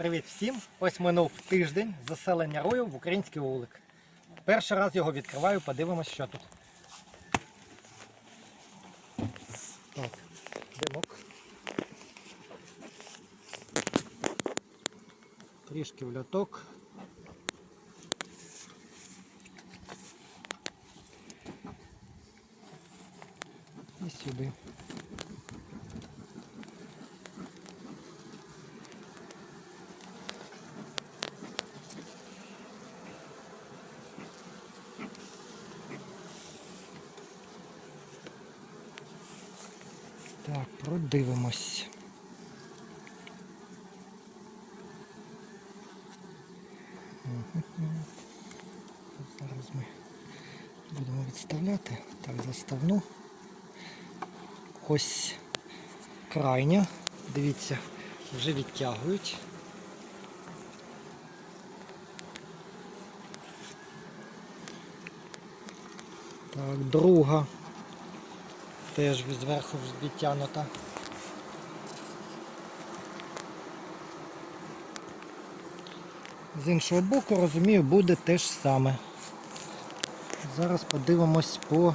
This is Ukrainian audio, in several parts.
Привіт всім! Ось минув тиждень заселення рою в український вулик. Перший раз його відкриваю, подивимось, що тут. Так, димок. Трішки в льоток. І сюди. Так, продивимось. Зараз ми будемо відставляти. Так, заставну. Ось крайня. Дивіться, вже відтягують. Так, друга. Теж зверху відтягнута. З іншого боку, розумію, буде те ж саме. Зараз подивимось по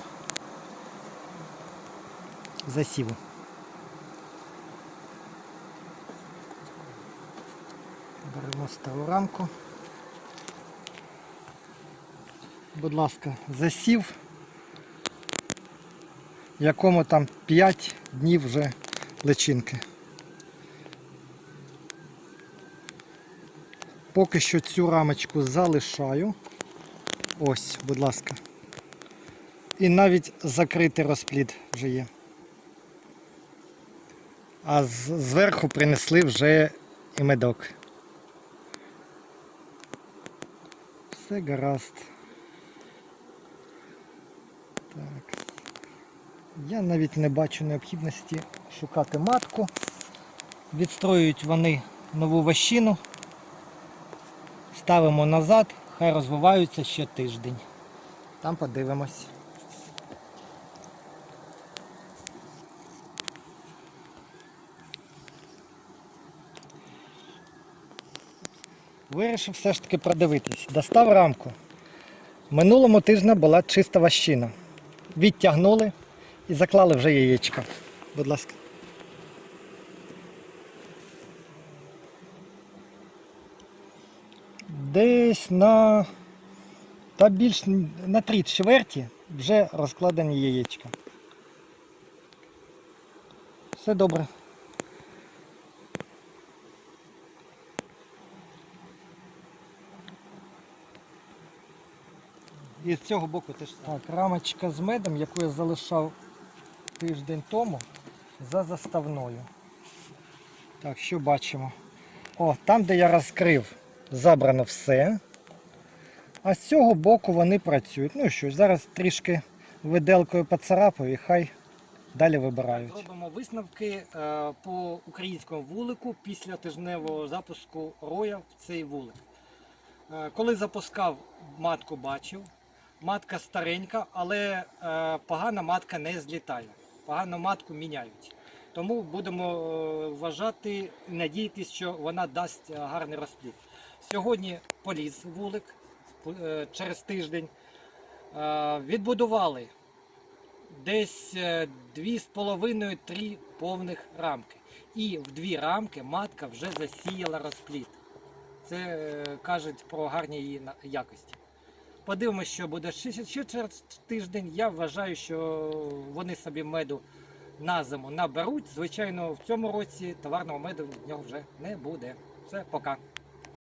засіву. Беремо стару рамку. Будь ласка, засів якому там 5 днів вже личинки. Поки що цю рамочку залишаю. Ось, будь ласка. І навіть закритий розплід вже є. А зверху принесли вже і медок. Все гаразд. Так. Я навіть не бачу необхідності шукати матку. Відстроюють вони нову ващину. Ставимо назад, хай розвиваються ще тиждень. Там подивимось. Вирішив все ж таки продивитись. Достав рамку. Минулому тижня була чиста ващина. Відтягнули і заклали вже яєчко. Будь ласка. Десь на та більш на три чверті вже розкладені яєчка. Все добре. І з цього боку теж. Так, рамочка з медом, яку я залишав тиждень тому за заставною. Так, що бачимо? О, там, де я розкрив, забрано все. А з цього боку вони працюють. Ну що зараз трішки виделкою поцарапаю і хай далі вибирають. Робимо висновки е, по українському вулику після тижневого запуску роя в цей вулик. Е, коли запускав, матку бачив. Матка старенька, але е, погана матка не злітає. Погану матку міняють. Тому будемо е, вважати надіятися, що вона дасть е, гарний розплід. Сьогодні поліз вулик е, через тиждень. Відбудували десь е, 2,5-3 повних рамки. І в дві рамки матка вже засіяла розплід. Це кажуть про гарні її якості. Подивимося, що буде ще через тиждень. Я вважаю, що вони собі меду на зиму наберуть. Звичайно, в цьому році товарного меду в нього вже не буде. Все, пока.